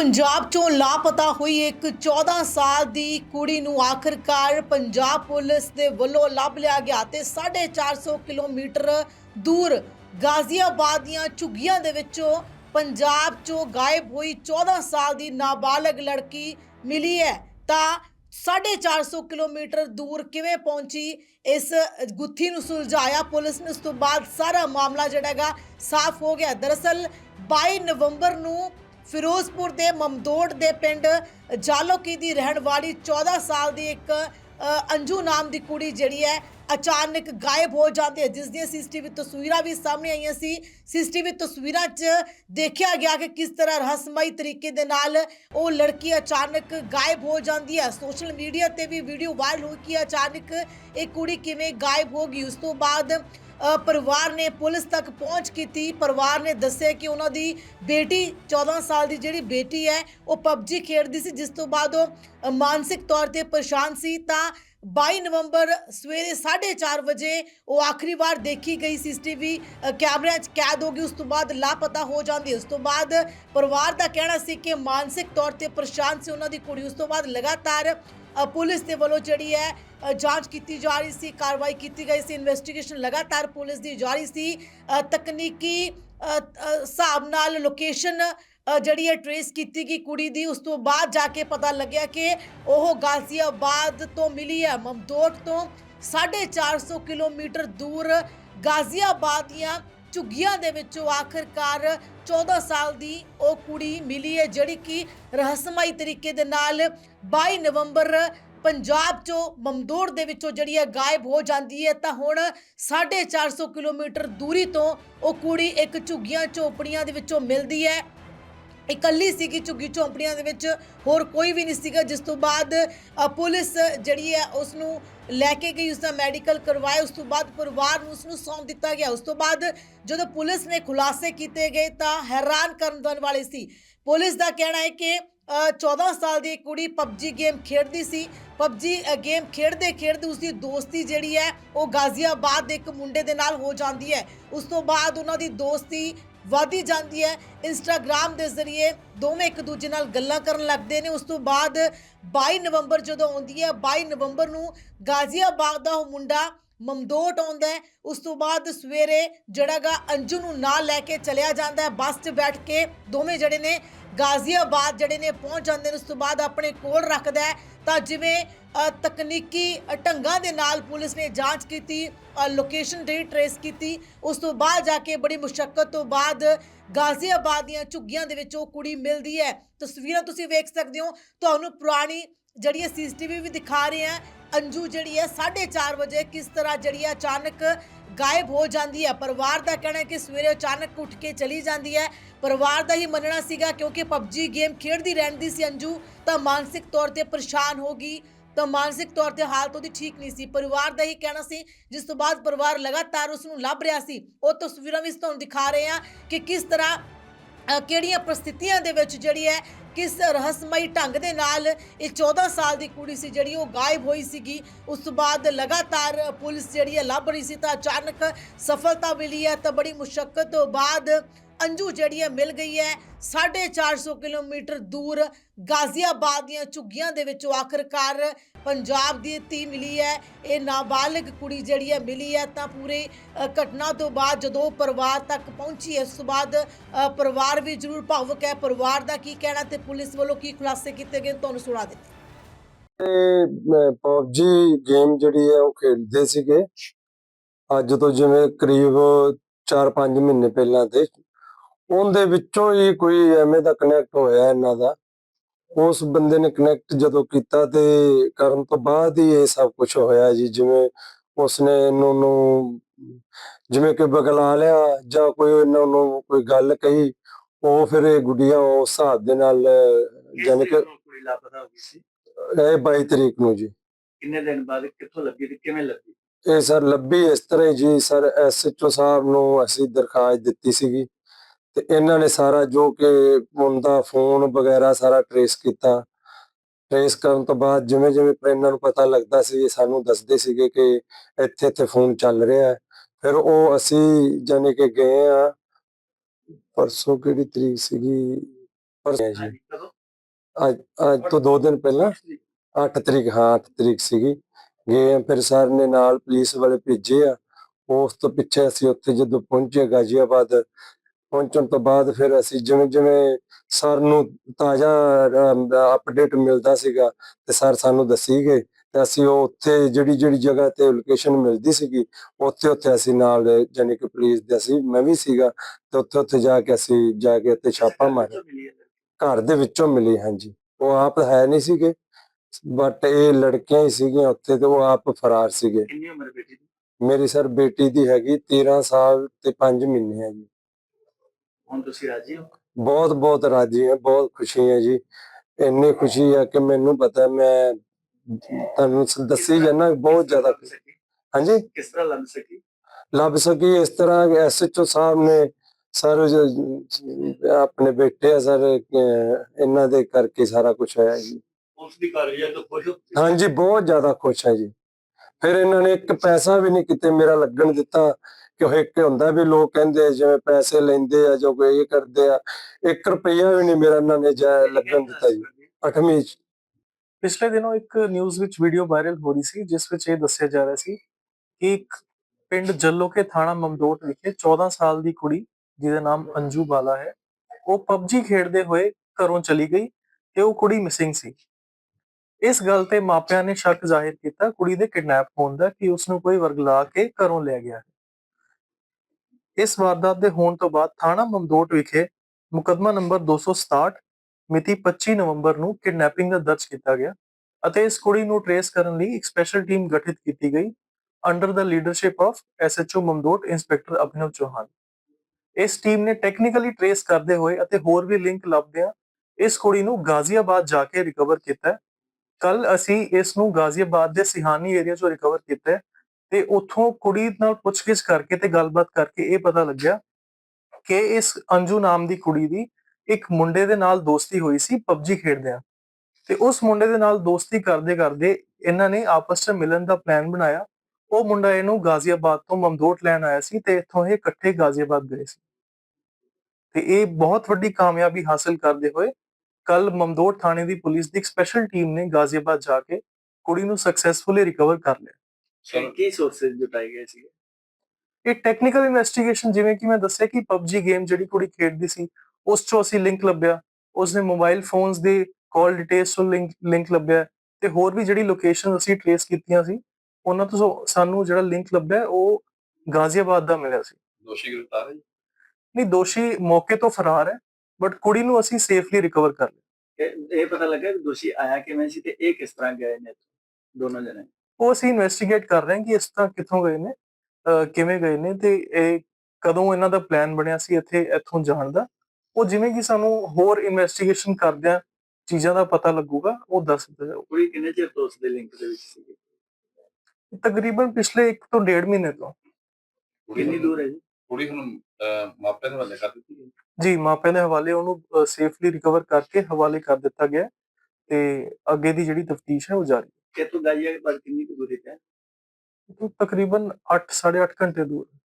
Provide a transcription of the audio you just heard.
ਪੰਜਾਬ ਚੋਂ ਲਾਪਤਾ ਹੋਈ ਇੱਕ 14 ਸਾਲ ਦੀ ਕੁੜੀ ਨੂੰ ਆਖਰਕਾਰ ਪੰਜਾਬ ਪੁਲਿਸ ਦੇ ਵੱਲੋਂ ਲੱਭ ਲਿਆ ਗਿਆ ਤੇ 450 ਕਿਲੋਮੀਟਰ ਦੂਰ ਗਾਜ਼ੀਆਬਾਦ ਦੀਆਂ ਝੁੱਗੀਆਂ ਦੇ ਵਿੱਚੋਂ ਪੰਜਾਬ ਚੋਂ ਗਾਇਬ ਹੋਈ 14 ਸਾਲ ਦੀ ਨਾਬਾਲਗ ਲੜਕੀ ਮਿਲੀ ਹੈ। ਤਾਂ 450 ਕਿਲੋਮੀਟਰ ਦੂਰ ਕਿਵੇਂ ਪਹੁੰਚੀ, ਇਸ ਗੁੱਥੀ ਨੂੰ ਸੁਲਝਾਇਆ ਪੁਲਿਸ ਨੇ, ਉਸ ਤੋਂ ਬਾਅਦ ਸਾਰਾ ਮਾਮਲਾ ਜਿਹੜਾ ਹੈਗਾ ਸਾਫ਼ ਹੋ ਗਿਆ। ਦਰਅਸਲ 22 ਨਵੰਬਰ ਨੂੰ ਫਿਰੋਜ਼ਪੁਰ ਦੇ ਮਮਦੋੜ ਦੇ ਪਿੰਡ ਜਾਲੋਕੀ ਦੀ ਰਹਿਣ ਵਾਲੀ 14 ਸਾਲ ਦੀ ਇੱਕ ਅੰਜੂ ਨਾਮ ਦੀ ਕੁੜੀ ਜਿਹੜੀ ਹੈ, ਅਚਾਨਕ ਗਾਇਬ ਹੋ ਜਾਂਦੀ ਹੈ। ਜਿਸ ਦੀਆਂ ਸੀਸੀਟੀਵੀ ਤਸਵੀਰਾਂ ਵੀ ਸਾਹਮਣੇ ਆਈਆਂ ਸੀ। ਸੀਸੀਟੀਵੀ ਤਸਵੀਰਾਂ 'ਚ ਦੇਖਿਆ ਗਿਆ ਕਿ ਕਿਸ ਤਰ੍ਹਾਂ ਰਹੱਸਮਈ ਤਰੀਕੇ ਦੇ ਨਾਲ ਉਹ ਲੜਕੀ ਅਚਾਨਕ ਗਾਇਬ ਹੋ ਜਾਂਦੀ ਹੈ। ਸੋਸ਼ਲ ਮੀਡੀਆ ਤੇ ਵੀ ਵੀਡੀਓ ਵਾਇਰਲ ਹੋਈ ਕਿ ਅਚਾਨਕ ਇਹ ਕੁੜੀ ਕਿਵੇਂ ਗਾਇਬ ਹੋ ਗਈ। ਉਸ ਤੋਂ ਬਾਅਦ ਪਰਿਵਾਰ ਨੇ ਪੁਲਿਸ ਤੱਕ ਪਹੁੰਚ ਕੀਤੀ। ਪਰਿਵਾਰ ਨੇ ਦੱਸਿਆ ਕਿ ਉਹਨਾਂ ਦੀ ਬੇਟੀ 14 ਸਾਲ ਦੀ ਜਿਹੜੀ ਬੇਟੀ ਹੈ, ਉਹ ਪਬਜੀ ਖੇਡਦੀ ਸੀ, ਜਿਸ ਤੋਂ ਬਾਅਦ ਉਹ ਮਾਨਸਿਕ ਤੌਰ ਤੇ ਪਰੇਸ਼ਾਨ ਸੀ। ਤਾਂ 22 ਨਵੰਬਰ ਸਵੇਰੇ 4:30 ਵਜੇ ਉਹ ਆਖਰੀ ਵਾਰ ਦੇਖੀ ਗਈ ਸੀਸੀਟੀਵੀ ਕੈਮਰਿਆਂ 'ਚ ਕੈਦ ਹੋ ਗਈ। ਉਸ ਤੋਂ ਬਾਅਦ ਲਾਪਤਾ ਹੋ ਜਾਂਦੀ। ਉਸ ਤੋਂ ਬਾਅਦ ਪਰਿਵਾਰ ਦਾ ਕਹਿਣਾ ਸੀ ਕਿ ਮਾਨਸਿਕ ਤੌਰ ਤੇ ਪਰੇਸ਼ਾਨ ਸੀ ਉਹਨਾਂ ਦੀ ਕੁੜੀ। ਉਸ ਤੋਂ ਬਾਅਦ ਲਗਾਤਾਰ ਪੁਲਿਸ ਦੇ ਵੱਲੋਂ ਜਿਹੜੀ ਹੈ ਜਾਂਚ ਕੀਤੀ ਜਾ ਰਹੀ ਸੀ, ਕਾਰਵਾਈ ਕੀਤੀ ਗਈ ਸੀ ਇਨਵੈਸਟੀਗੇਸ਼ਨ ਲਗਾਤਾਰ ਪੁਲਿਸ ਦੀ ਜਾਰੀ ਸੀ। ਤਕਨੀਕੀ ਹਿਸਾਬ ਨਾਲ ਲੋਕੇਸ਼ਨ ਜਿਹੜੀ ਹੈ ਟਰੇਸ ਕੀਤੀ ਗਈ ਕੁੜੀ ਦੀ। ਉਸ ਤੋਂ ਬਾਅਦ ਜਾ ਕੇ ਪਤਾ ਲੱਗਿਆ ਕਿ ਉਹ ਗਾਜ਼ੀਆਬਾਦ ਤੋਂ ਮਿਲੀ ਹੈ। ਮਮਦੋਟ ਤੋਂ 450 ਕਿਲੋਮੀਟਰ ਦੂਰ ਗਾਜ਼ੀਆਬਾਦ ਦੀਆਂ ਝੁੱਗੀਆਂ ਦੇ ਵਿੱਚੋਂ ਆਖਰਕਾਰ 14 ਸਾਲ ਦੀ ਉਹ ਕੁੜੀ ਮਿਲੀ ਹੈ, ਜਿਹੜੀ ਕਿ ਰਹੱਸਮਈ ਤਰੀਕੇ ਦੇ ਨਾਲ 22 ਨਵੰਬਰ ਪੰਜਾਬ ਚੋਂ ਮਮਦੋੜ ਦੇ ਵਿੱਚੋਂ ਜਿਹੜੀ ਹੈ ਗਾਇਬ ਹੋ ਜਾਂਦੀ ਹੈ। ਤਾਂ ਹੁਣ 450 ਕਿਲੋਮੀਟਰ ਦੂਰੀ ਤੋਂ ਉਹ ਕੁੜੀ ਇੱਕ ਝੁੱਗੀਆਂ ਝੋਪੜੀਆਂ ਦੇ ਵਿੱਚੋਂ ਮਿਲਦੀ ਹੈ। ਇਕੱਲੀ ਸੀਗੀ ਝੁੱਗੀ ਝੌਂਪੜੀਆਂ ਦੇ ਵਿੱਚ ਹੋਰ ਕੋਈ ਵੀ ਨਹੀਂ ਸੀਗਾ ਜਿਸ ਤੋਂ ਬਾਅਦ ਅ, ਪੁਲਿਸ ਜਿਹੜੀ ਹੈ ਉਸ ਨੂੰ ਲੈ ਕੇ ਗਈ ਉਸ ਦਾ ਮੈਡੀਕਲ ਕਰਵਾਇਆ ਉਸ ਤੋਂ ਬਾਅਦ ਪਰਿਵਾਰ ਨੂੰ ਉਸ ਨੂੰ ਸੌਂਪ ਦਿੱਤਾ ਗਿਆ। ਉਸ ਤੋਂ ਬਾਅਦ ਜਦੋਂ ਪੁਲਿਸ ਨੇ ਖੁਲਾਸੇ ਕੀਤੇ ਗਏ ਤਾਂ ਹੈਰਾਨ ਕਰਨ ਦੇਣ ਵਾਲੇ ਸੀ। ਪੁਲਿਸ ਦਾ ਕਹਿਣਾ ਹੈ ਕਿ ਅ, 14 ਸਾਲ ਦੀ ਕੁੜੀ ਪਬਜੀ ਗੇਮ ਖੇਡਦੀ ਸੀ। ਪਬਜੀ ਗੇਮ ਖੇਡਦੇ ਖੇਡਦੇ ਉਸਦੀ ਦੋਸਤੀ ਜਿਹੜੀ ਹੈ ਉਹ ਗਾਜ਼ੀਆਬਾਦ ਦੇ ਇੱਕ ਮੁੰਡੇ ਦੇ ਨਾਲ ਹੋ ਜਾਂਦੀ ਹੈ। ਉਸ ਤੋਂ ਬਾਅਦ ਉਹਨਾਂ ਦੀ ਦੋਸਤੀ ਵਧੀ ਜਾਂਦੀ ਹੈ। ਇੰਸਟਾਗ੍ਰam ਦੇ ਜ਼ਰੀਏ ਦੋਵੇਂ ਇੱਕ ਦੂਜੇ ਨਾਲ ਗੱਲਾਂ ਕਰਨ ਲੱਗਦੇ ਨੇ। ਉਸ ਤੋਂ ਬਾਅਦ 22 ਨਵੰਬਰ ਜਦੋਂ ਆਉਂਦੀ ਹੈ 22 ਨਵੰਬਰ ਨੂੰ ਗਾਜ਼ੀਆਬਾਦ ਦਾ ਉਹ ਮੁੰਡਾ ਮਮਦੋਟ ਆਉਂਦਾ ਉਸ ਤੋਂ ਬਾਅਦ ਸਵੇਰੇ ਜਿਹੜਾਗਾ ਅੰਜੂ ਨੂੰ ਨਾਲ ਲੈ ਕੇ ਚਲਿਆ ਜਾਂਦਾ ਹੈ। ਬੱਸ 'ਚ ਬੈਠ ਕੇ ਦੋਵੇਂ ਜਿਹੜੇ ਨੇ ਗਾਜ਼ੀਆਬਾਦ ਜਿਹੜੇ ਨੇ ਪਹੁੰਚ ਜਾਂਦੇ ਨੇ। ਉਸ ਤੋਂ ਬਾਅਦ ਆਪਣੇ ਕੋਲ ਰੱਖਦਾ ਹੈ। ਤਾਂ ਜਿਵੇਂ ਤਕਨੀਕੀ ਢੰਗਾਂ ਦੇ ਨਾਲ ਪੁਲਿਸ ਨੇ ਜਾਂਚ ਕੀਤੀ ਲੋਕੇਸ਼ਨ ਦੀ ਟਰੇਸ ਕੀਤੀ, ਉਸ ਤੋਂ ਬਾਅਦ ਜਾ ਕੇ ਬੜੀ ਮੁਸ਼ਕਲ ਤੋਂ ਬਾਅਦ ਗਾਜ਼ੀਆਬਾਦ ਦੀਆਂ ਝੁੱਗੀਆਂ ਦੇ ਵਿੱਚ ਉਹ ਕੁੜੀ ਮਿਲਦੀ ਹੈ। ਤਸਵੀਰਾਂ ਤੁਸੀਂ ਵੇਖ ਸਕਦੇ ਹੋ। ਤੁਹਾਨੂੰ ਪੁਰਾਣੀ ਜਿਹੜੀ ਸੀਸੀਟੀਵੀ ਵੀ ਦਿਖਾ ਰਹੇ ਆ ਅੰਜੂ ਜਿਹੜੀ ਹੈ 4:30 ਵਜੇ ਕਿਸ ਤਰ੍ਹਾਂ ਜਿਹੜੀ ਹੈ ਅਚਾਨਕ ਗਾਇਬ ਹੋ ਜਾਂਦੀ ਹੈ? ਪਰਿਵਾਰ ਦਾ ਕਹਿਣਾ ਹੈ ਕਿ ਸਵੇਰੇ ਅਚਾਨਕ ਉੱਠ ਕੇ ਚਲੀ ਜਾਂਦੀ ਹੈ। ਪਰਿਵਾਰ ਦਾ ਹੀ ਮੰਨਣਾ ਸੀਗਾ ਕਿਉਂਕਿ ਪਬਜੀ ਗੇਮ ਖੇਡਦੀ ਰਹਿੰਦੀ ਸੀ ਅੰਜੂ, ਤਾਂ ਮਾਨਸਿਕ ਤੌਰ ਤੇ ਪਰੇਸ਼ਾਨ ਹੋ ਗਈ, ਤਾਂ ਮਾਨਸਿਕ ਤੌਰ ਤੇ ਹਾਲਤ ਉਹਦੀ ਠੀਕ ਨਹੀਂ ਸੀ। ਪਰਿਵਾਰ ਦਾ ਹੀ ਕਹਿਣਾ ਸੀ, ਜਿਸ ਤੋਂ ਬਾਅਦ ਪਰਿਵਾਰ ਲਗਾਤਾਰ ਉਸ ਨੂੰ ਲੱਭ ਰਿਹਾ ਸੀ। ਉਹ ਤਸਵੀਰਾਂ ਵੀ ਤੁਹਾਨੂੰ ਦਿਖਾ ਰਹੇ ਹਾਂ ਕਿ ਕਿਸ ਤਰ੍ਹਾਂ ਕਿਹੜੀਆਂ ਪ੍ਰਸਥਿਤੀਆਂ ਦੇ ਵਿੱਚ ਜਿਹੜੀ ਹੈ ਕਿਸ ਰਹੱਸਮਈ ਢੰਗ ਦੇ ਨਾਲ ਇਹ 14 ਸਾਲ ਦੀ ਕੁੜੀ ਸੀ ਜਿਹੜੀ ਉਹ ਗਾਇਬ ਹੋਈ ਸੀਗੀ। ਉਸ ਤੋਂ ਬਾਅਦ ਲਗਾਤਾਰ ਪੁਲਿਸ ਜਿਹੜੀ ਹੈ ਲੱਭ ਰਹੀ ਸੀ ਤਾਂ ਅਚਾਨਕ ਸਫਲਤਾ ਮਿਲੀ ਹੈ ਤਾਂ ਬੜੀ ਮੁਸ਼ਕਲ ਤੋਂ ਬਾਅਦ ਅੰਜੂ ਜਿਹੜੀ ਹੈ ਮਿਲ ਗਈ ਹੈ 450 ਕਿਲੋਮੀਟਰ ਦੂਰ ਗਾਜ਼ੀਆਬਾਦ ਦੀਆਂ ਝੁੱਗੀਆਂ ਦੇ ਵਿੱਚੋਂ ਆਖਰਕਾਰ ਪੰਜਾਬ ਦੀ ਧੀ ਮਿਲੀ ਹੈ। ਇਹ ਨਾਬਾਲਗ ਕੁੜੀ ਜਿਹੜੀ ਹੈ, ਮਿਲੀ ਹੈ ਤਾਂ ਪੂਰੇ ਘਟਨਾ ਤੋਂ ਬਾਅਦ ਜਦੋਂ ਪਰਿਵਾਰ ਤੱਕ ਪਹੁੰਚੀ ਹੈ ਉਸ ਤੋਂ ਬਾਅਦ ਪਰਿਵਾਰ ਵੀ ਜ਼ਰੂਰ ਭਾਵੁਕ ਹੈ। ਪਰਿਵਾਰ ਦਾ ਕੀ ਕਹਿਣਾ ਤੇ ਪੁਲਿਸ ਵੱਲੋਂ ਕੀ ਖੁਲਾਸੇ ਕੀਤੇ ਗਏ ਤੁਹਾਨੂੰ ਸੁਣਾ ਦਿੱਤੇ ਤੇ ਪਬਜੀ ਗੇਮ ਜਿਹੜੀ ਹੈ, ਉਹ ਖੇਡਦੇ ਸੀਗੇ। ਅੱਜ ਤੋਂ ਜਿਵੇਂ ਕਰੀਬ 4-5 ਮਹੀਨੇ ਪਹਿਲਾਂ ਤੇ ਉਹਦੇ ਵਿੱਚੋਂ ਹੀ ਕੋਈ ਐਵੇਂ ਦਾ ਕਨੈਕਟ ਹੋਇਆ ਇਹਨਾਂ ਦਾ। ਉਸ ਬੰਦੇ ਨੇ ਕਨੈਕਟ ਜਦੋਂ ਕੀਤਾ ਤੇ ਕਰਨ ਤੋਂ ਬਾਅਦ ਹੀ ਇਹ ਸਭ ਕੁਝ ਹੋਇਆ ਜੀ ਜਿਵੇਂ ਉਸਨੇ ਇਹਨੂੰ ਨੂੰ ਜਿਵੇਂ ਕਿ ਬਗਲਾ ਲਿਆ ਜਾਂ ਕੋਈ ਇਹਨਾਂ ਨੂੰ ਕੋਈ ਗੱਲ ਕਹੀ ਉਹ ਫਿਰ ਇਹ ਗੁੱਡੀਆਂ ਉਸ ਹਿਸਾਬ ਦੇ ਨਾਲ ਜਾਣੀ ਕਿ ਕੁੜੀ ਲਾਪਤਾ ਹੋ ਗਈ ਸੀ? ਇਹ 22 ਤਰੀਕ ਨੂੰ ਜੀ। ਕਿੰਨੇ ਦਿਨ ਬਾਅਦ ਕਿੱਥੋਂ ਲੱਗੀ ਤੇ ਕਿਵੇਂ ਲੱਗੀ ਇਹ ਸਰ ਲੱਭੀ ਇਸ ਤਰ੍ਹਾਂ ਜੀ ਸਰ ਐਸਐਚਓ ਸਾਹਿਬ ਨੂੰ ਅਸੀਂ ਦਰਖਾਸਤ ਦਿੱਤੀ ਸੀਗੀ। ਤੇ ਇਹਨਾਂ ਨੇ ਸਾਰਾ ਜੋ ਕਿ ਉਹਦਾ ਫੋਨ ਵਗੈਰਾ ਸਾਰਾ ਟਰੇਸ ਕੀਤਾ। ਟਰੇਸ ਕਰਨ ਤੋਂ ਬਾਅਦ ਜਿਵੇਂ ਜਿਵੇਂ ਇਹਨਾਂ ਨੂੰ ਪਤਾ ਲੱਗਦਾ ਸੀ ਇਹ ਸਾਨੂੰ ਦੱਸਦੇ ਸੀਗੇ ਕਿ ਇੱਥੇ ਇੱਥੇ ਫੋਨ ਚੱਲ ਰਿਹਾ ਹੈ। ਫਿਰ ਉਹ ਅਸੀਂ ਜਾਣੇ ਕਿ ਗਏ ਆ ਪਰਸੋਂ ਕਿਹੜੀ ਤਰੀਕ ਸੀਗੀ? ਪਰ ਜੀ। ਹਾਂਜੀ ਕਦੋਂ? ਅੱਜ ਅੱਜ ਤੋਂ ਦੋ ਦਿਨ ਪਹਿਲਾਂ। 8 ਤਰੀਕ। ਹਾਂ 8 ਤਰੀਕ ਸੀਗੀ। ਗਏ ਆ ਫਿਰ ਸਰ ਨੇ ਨਾਲ ਪੁਲਿਸ ਵਾਲੇ ਭੇਜੇ ਆ। ਉਸ ਤੋਂ ਪਿੱਛੇ ਅਸੀਂ ਉੱਥੇ ਜਦੋਂ ਪਹੁੰਚੇ ਗਾਜ਼ੀਆਬਾਦ ਪਹੁੰਚਣ ਤੋਂ ਬਾਅਦ ਫਿਰ ਅਸੀਂ ਜਿਵੇਂ ਜਿਵੇਂ ਸਰ ਨੂੰ ਤਾਜ਼ਾ ਅਪਡੇਟ ਮਿਲਦਾ ਸੀਗਾ ਤੇ ਸਰ ਸਾਨੂੰ ਦੱਸੀ ਗਏ ਤੇ ਅਸੀਂ ਉਹ ਉੱਥੇ ਜਿਹੜੀ ਜਿਹੜੀ ਜਗ੍ਹਾ ਤੇ ਲੋਕੇਸ਼ਨ ਮਿਲਦੀ ਸੀਗੀ ਉੱਥੇ ਉੱਥੇ ਅਸੀਂ ਨਾਲ ਜਾਣੀ ਕਿ ਪੁਲਿਸ ਦੇ ਅਸੀਂ ਮੈਂ ਵੀ ਸੀਗਾ ਤੇ ਉੱਥੇ ਉੱਥੇ ਜਾ ਕੇ ਅਸੀਂ ਜਾ ਕੇ ਉੱਥੇ ਛਾਪਾ ਮਾਰਿਆ? ਘਰ ਦੇ ਵਿੱਚੋਂ ਮਿਲੀ ਹਾਂਜੀ। ਉਹ ਆਪ ਹੈ ਨਹੀਂ ਸੀਗੇ ਬਟ ਇਹ ਲੜਕੀਆਂ ਹੀ ਸੀਗੀਆਂ ਉੱਥੇ ਤੇ ਉਹ ਆਪ ਫਰਾਰ ਸੀਗੇ। ਕਿੰਨੀ ਉਮਰ ਬੇਟੀ ਦੀ? ਮੇਰੀ ਸਰ ਬੇਟੀ ਦੀ ਹੈਗੀ 13 ਸਾਲ ਤੇ 5 ਮਹੀਨੇ ਹੈ ਜੀ। ਹੁਣ ਤੁਸੀਂ ਰਾਜੀ ਹੋ? ਬਹੁਤ ਬਹੁਤ ਰਾਜੀ ਹਾਂ ਬਹੁਤ ਖੁਸ਼ੀ ਹੈ ਜੀ। ਇੰਨੀ ਖੁਸ਼ੀ ਹੈ ਕਿ ਮੈਨੂੰ ਪਤਾ ਮੈਂ ਤੁਹਾਨੂੰ ਦੱਸੀ ਜਾਣਾ ਬਹੁਤ ਜ਼ਿਆਦਾ? ਹਾਂਜੀ? ਕਿਸ ਤਰ੍ਹਾਂ ਲੱਭ ਸਕੀ? ਲੱਭ ਸਕੀ ਇਸ ਤਰ੍ਹਾਂ ਐਸਐਚਓ ਸਾਹਿਬ ਨੇ ਸਰ ਆਪਣੇ ਬੇਟੇ ਆ ਸਰ ਇਹਨਾਂ ਦੇ ਕਰਕੇ ਸਾਰਾ ਕੁਝ ਹੋਇਆ ਜੀ। ਉਸ ਦੀ ਤੋਂ ਖੁਸ਼ ਹੋ ਹਾਂਜੀ ਬਹੁਤ ਜ਼ਿਆਦਾ ਖੁਸ਼ ਹੈ ਜੀ। ਫਿਰ ਇਹਨਾਂ ਨੇ ਇੱਕ ਪੈਸਾ ਵੀ ਨਹੀਂ ਕਿਤੇ ਮੇਰਾ ਲੱਗਣ ਦਿੱਤਾ। ਕਿ ਇੱਕ ਹੁੰਦਾ ਵੀ ਲੋਕ ਕਹਿੰਦੇ ਜਿਵੇਂ ਪੈਸੇ ਲੈਂਦੇ ਆ ਜੋ ਕੋਈ ਇਹ ਕਰਦੇ ਆ 1 ਰੁਪਈਆ ਵੀ ਨਹੀਂ ਮੇਰਾ ਇਹਨਾਂ ਨੇ ਜਾ ਲੱਗਣ ਦਿੱਤਾ ਜੀ, ਅੱਠਵੀਂ ਚ। ਪਿਛਲੇ ਦਿਨੋਂ ਇੱਕ ਨਿਊਜ਼ ਵਿੱਚ ਵੀਡੀਓ ਵਾਇਰਲ ਹੋ ਰਹੀ ਸੀ, ਜਿਸ ਵਿੱਚ ਇਹ ਦੱਸਿਆ ਜਾ ਰਿਹਾ ਸੀ ਕਿ ਇੱਕ ਪਿੰਡ ਜੱਲੋਕੇ ਥਾਣਾ ਮਮਦੋਟ ਵਿਖੇ 14 ਸਾਲ ਦੀ ਕੁੜੀ, ਜਿਹਦਾ ਨਾਮ ਅੰਜੂ ਬਾਲਾ ਹੈ, ਉਹ ਪਬਜੀ ਖੇਡਦੇ ਹੋਏ ਘਰੋਂ ਚਲੀ ਗਈ ਤੇ ਉਹ ਕੁੜੀ ਮਿਸਿੰਗ ਸੀ। ਇਸ ਗੱਲ ਤੇ ਮਾਪਿਆਂ ਨੇ ਸ਼ੱਕ ਜ਼ਾਹਿਰ ਕੀਤਾ, ਕੁੜੀ ਦੇ ਕਿਡਨੈਪ ਹੋਣ ਦਾ ਕਿ ਉਸ ਨੂੰ ਕੋਈ ਵਰਗਲਾ ਕੇ ਘਰੋਂ ਲੈ ਗਿਆ। ਇਸ ਵਾਰਦਾਤ ਦੇ ਹੋਣ ਤੋਂ ਬਾਅਦ ਥਾਣਾ ਮਮਦੋਟ ਵਿਖੇ ਮੁਕੱਦਮਾ ਨੰਬਰ 267 ਮਿਤੀ 25 ਨਵੰਬਰ ਨੂੰ ਕਿਡਨੈਪਿੰਗ ਦਾ ਦਰਜ ਕੀਤਾ ਗਿਆ ਅਤੇ ਇਸ ਕੁੜੀ ਨੂੰ ਟਰੇਸ ਕਰਨ ਲਈ ਇੱਕ ਸਪੈਸ਼ਲ ਟੀਮ ਗਠਿਤ ਕੀਤੀ ਗਈ under the leadership of SHO Mamdot inspector Abhinav Chauhan. ਇਸ ਟੀਮ ਨੇ ਟੈਕਨੀਕਲੀ ਟਰੇਸ ਕਰਦੇ ਹੋਏ ਅਤੇ ਹੋਰ ਵੀ ਲਿੰਕ ਲੱਭਦਿਆਂ ਇਸ ਕੁੜੀ ਨੂੰ ਗਾਜ਼ੀਆਬਾਦ ਜਾ ਕੇ ਰਿਕਵਰ ਕੀਤਾ। ਕੱਲ ਅਸੀਂ ਇਸ ਨੂੰ ਗਾਜ਼ੀਆਬਾਦ ਦੇ ਸਿਹਾਨੀ ਏਰੀਆ ਚੋਂ ਰਿਕਵਰ ਕੀਤਾ। ਤੇ ਉੱਥੋਂ ਕੁੜੀ ਨਾਲ ਪੁੱਛਗਿੱਛ ਕਰਕੇ ਤੇ ਗੱਲਬਾਤ ਕਰਕੇ ਇਹ ਪਤਾ ਲੱਗਿਆ ਕਿ ਇਸ ਅੰਜੂ ਨਾਮ ਦੀ ਕੁੜੀ ਦੀ ਇੱਕ ਮੁੰਡੇ ਦੇ ਨਾਲ ਦੋਸਤੀ ਹੋਈ ਸੀ ਪਬਜੀ ਖੇਡਦਿਆਂ। ਤੇ ਉਸ ਮੁੰਡੇ ਦੇ ਨਾਲ ਦੋਸਤੀ ਕਰਦੇ ਕਰਦੇ ਇਹਨਾਂ ਨੇ ਆਪਸ ਚ ਮਿਲਣ ਦਾ ਪਲਾਨ ਬਣਾਇਆ। ਉਹ ਮੁੰਡਾ ਇਹਨੂੰ ਗਾਜ਼ੀਆਬਾਦ ਤੋਂ ਮਮਦੋਟ ਲੈਣ ਆਇਆ ਸੀ ਤੇ ਇੱਥੋਂ ਇਹ ਇਕੱਠੇ ਗਾਜ਼ੀਆਬਾਦ ਗਏ ਸੀ। ਤੇ ਇਹ ਬਹੁਤ ਵੱਡੀ ਕਾਮਯਾਬੀ ਹਾਸਲ ਕਰਦੇ ਹੋਏ ਕੱਲ ਮਮਦੋਟ ਥਾਣੇ ਦੀ ਪੁਲਿਸ ਦੀ ਇੱਕ ਸਪੈਸ਼ਲ ਟੀਮ ਨੇ ਗਾਜ਼ੀਆਬਾਦ ਜਾ ਕੇ ਕੁੜੀ ਨੂੰ ਸਕਸੈਸਫੁਲੀ ਰਿਕਵਰ ਕਰ ਲਿਆ। ਕੀ- ਕੀ ਸੋਰਸਸ ਜੁਟਾਏ ਗਏ ਸੀ ਇਹ ਟੈਕਨੀਕਲ ਇਨਵੈਸਟੀਗੇਸ਼ਨ ਜਿਵੇਂ ਕਿ ਮੈਂ ਦੱਸਿਆ ਕਿ PUBG ਗੇਮ ਜਿਹੜੀ ਕੁੜੀ ਖੇਡਦੀ ਸੀ ਉਸ ਚੋਂ ਅਸੀਂ ਲਿੰਕ ਲੱਭਿਆ। ਉਸਨੇ ਮੋਬਾਈਲ ਫੋਨਸ ਦੇ ਕਾਲ ਡਿਟੇਲਸ ਤੋਂ ਲਿੰਕ ਲਿੰਕ ਲੱਭਿਆ ਤੇ ਹੋਰ ਵੀ ਜਿਹੜੀ ਲੋਕੇਸ਼ਨ ਅਸੀਂ ਟ੍ਰੇਸ ਕੀਤੀਆਂ ਸੀ ਉਹਨਾਂ ਤੋਂ ਸੋ- ਸਾਨੂੰ ਜਿਹੜਾ ਲਿੰਕ ਲੱਭਿਆ ਉਹ ਗਾਜ਼ੀਆਬਾਦ ਦਾ ਮਿਲਿਆ ਸੀ। ਦੋਸ਼ੀ ਗ੍ਰਿਫਤਾਰ ਹੈ ਜੀ। ਨਹੀਂ ਦੋਸ਼ੀ ਮੌਕੇ ਤੋਂ ਫਰਾਰ ਹੈ ਬਟ ਕੁੜੀ ਨੂੰ ਅਸੀਂ ਸੇਫਲੀ ਰਿਕਵਰ ਕਰ ਲਿਆ। ਇਹ ਇਹ ਪਤਾ ਲੱਗਾ ਕਿ ਦੋਸ਼ੀ ਆਇਆ ਕਿਵੇਂ ਸੀ ਤੇ ਇਹ ਕਿਸ ਤਰ੍ਹਾਂ ਗਏ ਨੇ ਦੋਨੋਂ ਜਣੇ? ਉਹ ਅਸੀਂ ਇਨਵੈਸਟੀਗੇਟ ਕਰ ਰਹੇ ਹਾਂ ਕਿ ਇਸ ਤਰ੍ਹਾਂ ਕਿੱਥੋਂ ਗਏ ਨੇ ਕਿਵੇਂ ਗਏ ਨੇ ਤੇ ਇਹ ਕਦੋਂ ਇਹਨਾਂ ਦਾ ਪਲਾਨ ਬਣਿਆ ਸੀ ਇੱਥੇ ਇੱਥੋਂ ਜਾਣ ਦਾ। ਉਹ ਜਿਵੇਂ ਕਿ ਸਾਨੂੰ ਹੋਰ ਇਨਵੈਸਟੀਗੇਸ਼ਨ ਕਰਦਿਆਂ ਚੀਜ਼ਾਂ ਦਾ ਪਤਾ ਲੱਗੂਗਾ ਉਹ ਦੱਸ ਦਿੱਤਾ ਜਾਊਗਾ ਕੁੜੀ ਕਿੰਨੇ ਚਿਰ ਤੋਂ ਉਸ ਦੇ ਲਿੰਕ ਦੇ ਵਿੱਚ ਸੀ ਤਕਰੀਬਨ ਪਿਛਲੇ 1 ਤੋਂ 1.5 ਮਹੀਨੇ ਤੋਂ। ਕਿੰਨੀ ਦੂਰ ਹੈ ਜੀ? ਕੁੜੀ ਹੁਣ ਮਾਪਿਆਂ ਦੇ ਹਵਾਲੇ ਕਰ ਦਿੱਤੀ ਗਈ। ਜੀ ਮਾਪਿਆਂ ਦੇ ਹਵਾਲੇ ਉਹਨੂੰ ਸੇਫਲੀ ਰਿਕਵਰ ਕਰਕੇ ਹਵਾਲੇ ਕਰ ਦਿੱਤਾ ਗਿਆ ਤੇ ਅੱਗੇ ਦੀ ਜਿਹੜੀ ਤਫਤੀਸ਼ ਹੈ ਉਹ ਜਾਰੀ ਕਿ ਤੂੰ ਗਾਈਆ ਪਰ ਕਿੰਨੀ ਕੁ ਦੂਰੀ ਤੇ ਹੈ? ਹੈ ਤਕਰੀਬਨ 8 8.5 ਘੰਟੇ ਦੂਰ